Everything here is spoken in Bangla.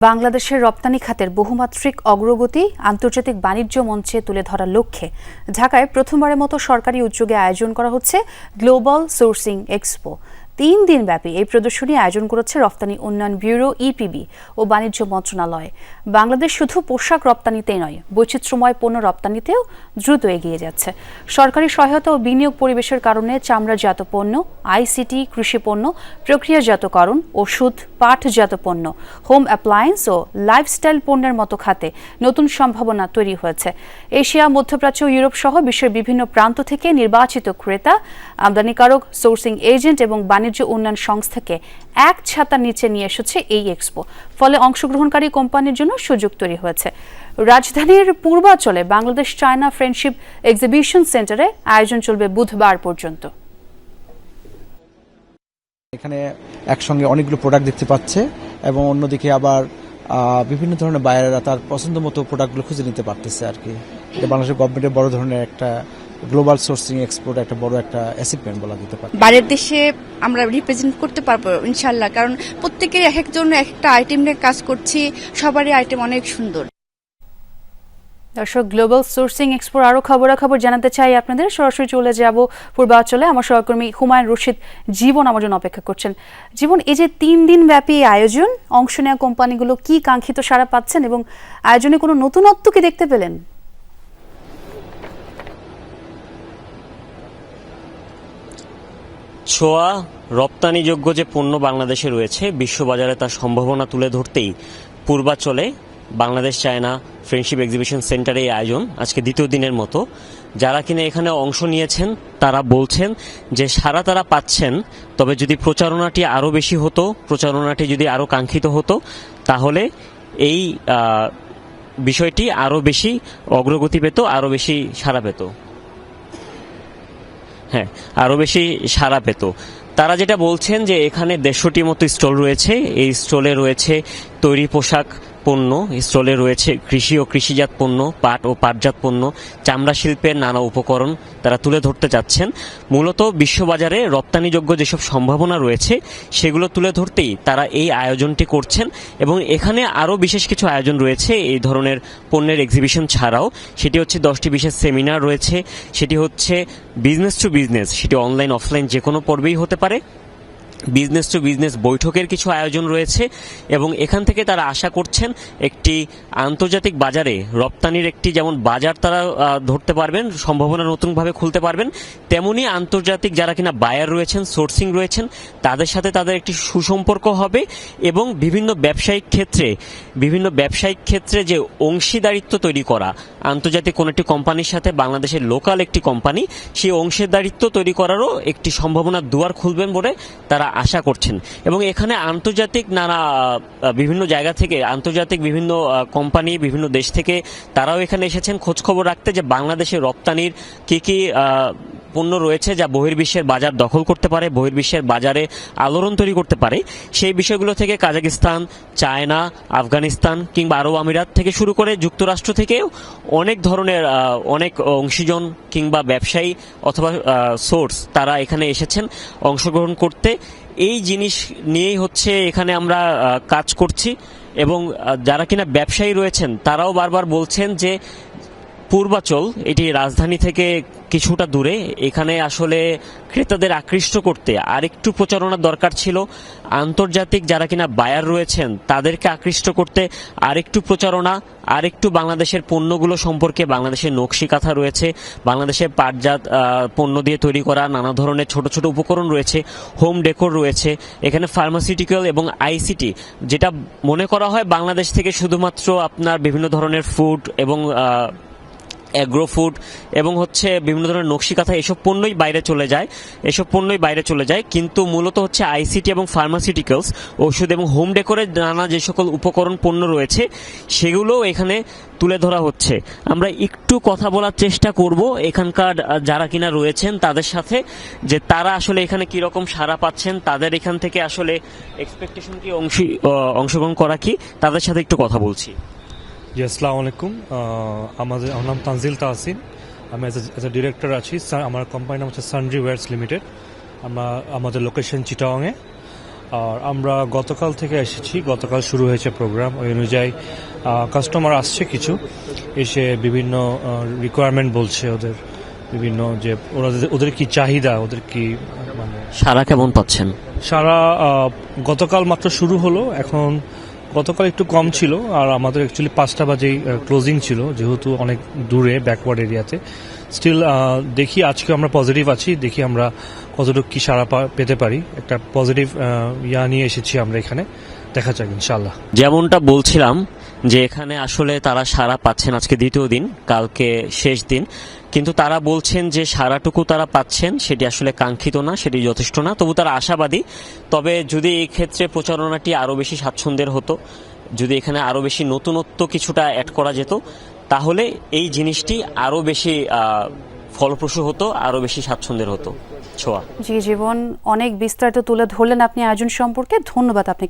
বাংলাদেশের রপ্তানি খাতের বহুমাত্রিক অগ্রগতি আন্তর্জাতিক বাণিজ্য মঞ্চে তুলে ধরার লক্ষ্যে। ঢাকায় প্রথমবারের মতো সরকারি উদ্যোগে আয়োজন করা হচ্ছে গ্লোবাল সোর্সিং এক্সপো। তিন দিনব্যাপী এই প্রদর্শনী আয়োজন করেছে রপ্তানি উন্নয়ন ব্যুরো, ইপিবি ও বাণিজ্য মন্ত্রণালয়। বাংলাদেশ শুধু পোশাক রপ্তানিতেই নয়, বৈচিত্র্যময় পণ্য রপ্তানিতেও দ্রুত এগিয়ে যাচ্ছে। সরকারি সহায়তা ও বিনিয়োগ পরিবেশের কারণে চামড়াজাত পণ্য, আইসিটি কৃষি পণ্য প্রক্রিয়াজাতকরণ ওষুধ, পাটজাত পণ্য, হোম অ্যাপ্লায়েন্স ও লাইফস্টাইল পণ্যের মতো খাতে নতুন সম্ভাবনা তৈরি হয়েছে। এশিয়া, মধ্যপ্রাচ্য ইউরোপ সহ বিশ্বের বিভিন্ন প্রান্ত থেকে নির্বাচিত ক্রেতা, আমদানিকারক, সোর্সিং এজেন্ট এবং বাণিজ্য উন্নয়ন সংস্থাকে এক ছাতার নিচে নিয়ে এসেছে এই এক্সপো। ফলে অংশগ্রহণকারী কোম্পানির জন্য সুযোগ তৈরি হয়েছে। রাজধানীর পূর্বাঞ্চলে বাংলাদেশ চায়না ফ্রেন্ডশিপ এক্সিবিশন সেন্টারে আয়োজন চলবে বুধবার পর্যন্ত। এখানে একসঙ্গে অনেকগুলো প্রোডাক্ট দেখতে পাচ্ছে এবং অন্যদিকে আবার বিভিন্ন ধরনের বায়ারেরা তার পছন্দ মতো প্রোডাক্টগুলো খুঁজে নিতে পারতেছে আর কি। বাংলাদেশের গভর্নমেন্টের বড় ধরনের একটা গ্লোবাল সোর্সিং এক্সপোর্ট একটা বড় একটা অ্যাচিভমেন্ট বলা যেতে পারে। বাইরের দেশে আমরা রিপ্রেজেন্ট করতে পারব ইনশাল্লাহ কারণ প্রত্যেকের এক একজন এক একটা আইটেম নিয়ে কাজ করছি সবারই আইটেম অনেক সুন্দর। দর্শক গ্লোবাল সোর্সিং এক্সপোর আরও খবরাখবর জানাতে চাই আপনাদের। সরাসরি চলে যাব পূর্বাঞ্চলে আমার সহকর্মী হুমায়ুন রশিদ জীবন আমার জন্য অপেক্ষা করছেন। জীবন এই যে তিন দিন ব্যাপী আয়োজন অংশ নেওয়া কোম্পানিগুলো কি কাঙ্ক্ষিত সারা পাচ্ছেন এবং আয়োজনে কোনো নতুনত্ব কি দেখতে পেলেন? ছোঁয়া, রপ্তানিযোগ্য যে পণ্য বাংলাদেশে রয়েছে, বিশ্ববাজারে তার সম্ভাবনা তুলে ধরতেই পূর্বাচলে বাংলাদেশ চায়না ফ্রেন্ডশিপ এক্সিবিশন সেন্টারে এই আয়োজন, আজকে দ্বিতীয় দিনের মতো। যারা কিনা এখানে অংশ নিয়েছেন, তারা বলছেন যে সারা তারা পাচ্ছেন, তবে যদি প্রচারণাটি আরও বেশি হতো, প্রচারণাটি যদি আরও কাঙ্ক্ষিত হতো, তাহলে এই বিষয়টি আরও বেশি অগ্রগতি পেত, আরও বেশি সাড়া পেত। হ্যাঁ আরও বেশি সাড়া পেত। তারা যেটা বলছেন যে এখানে দেড়শোটি মতো স্টল রয়েছে। এই স্টলে রয়েছে তৈরি পোশাক পণ্য, স্টলে রয়েছে কৃষি ও কৃষিজাত পণ্য, পাট ও পাটজাত পণ্য, চামড়া শিল্পের নানা উপকরণ তারা তুলে ধরতে চাচ্ছেন মূলত বিশ্ববাজারে রপ্তানিযোগ্য যেসব সম্ভাবনা রয়েছে, সেগুলো তুলে ধরতেই তারা এই আয়োজনটি করছেন এবং এখানে আরও বিশেষ কিছু আয়োজন রয়েছে এই ধরনের পণ্যের এক্সিবিশন ছাড়াও। সেটি হচ্ছে দশটি বিশেষ সেমিনার রয়েছে, সেটি হচ্ছে বিজনেস টু বিজনেস সেটি অনলাইন অফলাইন যে কোনো পর্বেই হতে পারে। বিজনেস টু বিজনেস বৈঠকের কিছু আয়োজন রয়েছে এবং এখান থেকে তারা আশা করছেন একটি আন্তর্জাতিক বাজারে রপ্তানির একটি যেমন বাজার তারা ধরতে পারবেন, সম্ভাবনা নতুনভাবে খুলতে পারবেন, তেমনি আন্তর্জাতিক যারা কিনা বায়ার রয়েছেন সোর্সিং রয়েছেন, তাদের সাথে তাদের একটি সুসম্পর্ক হবে এবং বিভিন্ন ব্যবসায়িক ক্ষেত্রে, বিভিন্ন ব্যবসায়িক ক্ষেত্রে যে অংশীদারিত্ব তৈরি করা, আন্তর্জাতিক কোনো একটি কোম্পানির সাথে বাংলাদেশের লোকাল একটি কোম্পানি সেই অংশীদারিত্ব তৈরি করারও একটি সম্ভাবনা দুয়ার খুলবেন বলে তারা আশা করছেন। এবং এখানে আন্তর্জাতিক নানা বিভিন্ন জায়গা থেকে, আন্তর্জাতিক বিভিন্ন কোম্পানি, বিভিন্ন দেশ থেকে তারাও এখানে এসেছেন। খোঁজখবর রাখতে যে বাংলাদেশের রপ্তানির কি কি পণ্য রয়েছে যা বহির্বিশ্বের বাজার দখল করতে পারে, বহির্বিশ্বের বাজারে আলোড়ন তৈরি করতে পারে, সেই বিষয়গুলো থেকে কাজাকিস্তান, চায়না, আফগানিস্তান কিংবা আরব আমিরাত থেকে শুরু করে যুক্তরাষ্ট্র থেকেও অনেক ধরনের অনেক অংশীজন কিংবা ব্যবসায়ী অথবা সোর্স তারা এখানে এসেছেন অংশগ্রহণ করতে। এই জিনিস নিয়েই হচ্ছে এখানে আমরা কাজ করছি। এবং যারা কিনা ব্যবসায়ী রয়েছেন, তারাও বারবার বলছেন যে পূর্বাচল, এটি রাজধানী থেকে কিছুটা দূরে। এখানে আসলে ক্রেতাদের আকৃষ্ট করতে আরেকটু প্রচারণার দরকার ছিল। আন্তর্জাতিক যারা কিনা বায়ার রয়েছেন, তাদেরকে আকৃষ্ট করতে আরেকটু প্রচারণা, আরেকটু বাংলাদেশের পণ্যগুলো সম্পর্কে বাংলাদেশের নকশি কাঁথা রয়েছে বাংলাদেশের পাটজাত পণ্য দিয়ে তৈরি করা নানা ধরনের ছোট ছোট উপকরণ রয়েছে হোম ডেকোর রয়েছে, এখানে ফার্মাসিউটিক্যাল এবং আইসিটি যেটা মনে করা হয় বাংলাদেশ থেকে শুধুমাত্র আপনার বিভিন্ন ধরনের ফুড এবং অ্যাগ্রো ফুড এবং হচ্ছে বিভিন্ন ধরনের নকশি কাঁথা, এসব পণ্যই বাইরে চলে যায়। এসব পণ্যই বাইরে চলে যায়। কিন্তু মূলত হচ্ছে আইসিটি এবং ফার্মাসিউটিক্যালস ওষুধ এবং হোম ডেকোরের নানা যে সকল উপকরণ পণ্য রয়েছে, সেগুলোও এখানে তুলে ধরা হচ্ছে। আমরা একটু কথা বলার চেষ্টা করব এখানকার যারা কিনা রয়েছেন তাদের সাথে, যে তারা আসলে এখানে কি রকম সাড়া পাচ্ছেন, তাদের এখান থেকে আসলে এক্সপেকটেশন কি অংশ অংশগ্রহণ করা কি, তাদের সাথে একটু কথা বলছি। জি আসসালামু আলাইকুম। আমাদের আমার নাম তানজিল তাহসিন। আমি এজ এ ডিরেক্টর আছি। সা- আমার কোম্পানির নাম হচ্ছে সানড্রি ওয়ার্স লিমিটেড আমরা আমাদের লোকেশন চিটাওয়াংয়ে আর আমরা গতকাল থেকে এসেছি। গতকাল শুরু হয়েছে প্রোগ্রাম ওই অনুযায়ী কাস্টমার আসছে কিছু। এসে বিভিন্ন রিকোয়ারমেন্ট বলছে ওদের। বিভিন্ন যে ওরা ওদের কি চাহিদা? ওদের কি মানে সারা কেমন পাচ্ছেন? সারা গতকাল মাত্র শুরু হলো। এখন গতকাল একটু কম ছিল, আর আমাদের অ্যাকচুয়ালি পাঁচটা বাজেই ক্লোজিং ছিল, যেহেতু অনেক দূরে ব্যাকওয়ার্ড এরিয়াতে স্টিল দেখি আজকে আমরা পজিটিভ আছি, দেখি আমরা কতটুকু কি সারা পেতে পারি। একটা পজিটিভ ইয়া নিয়ে এসেছি আমরা এখানে। দেখা যাক ইনশাল্লাহ যেমনটা বলছিলাম যে এখানে আসলে তারা সারা পাচ্ছেন আজকে দ্বিতীয় দিন, কালকে শেষ দিন। কিন্তু তারা বলছেন যে সারাটুকু তারা পাচ্ছেন, সেটি আসলে কাঙ্ক্ষিত না, সেটি যথেষ্ট না। তবু তারা আশাবাদী। তবে যদি এই ক্ষেত্রে প্রচারণাটি আরও বেশি স্বাচ্ছন্দ্যের হতো, যদি এখানে আরও বেশি নতুনত্ব কিছুটা অ্যাড করা যেত, তাহলে এই জিনিসটি আরও বেশি ফলপ্রসূ হতো আরও বেশি স্বাচ্ছন্দ্যের হতো। ছোঁয়া। জি, জীবন অনেক বিস্তারিত তুলে ধরলেন আপনি আয়োজন সম্পর্কে। ধন্যবাদ আপনাকে।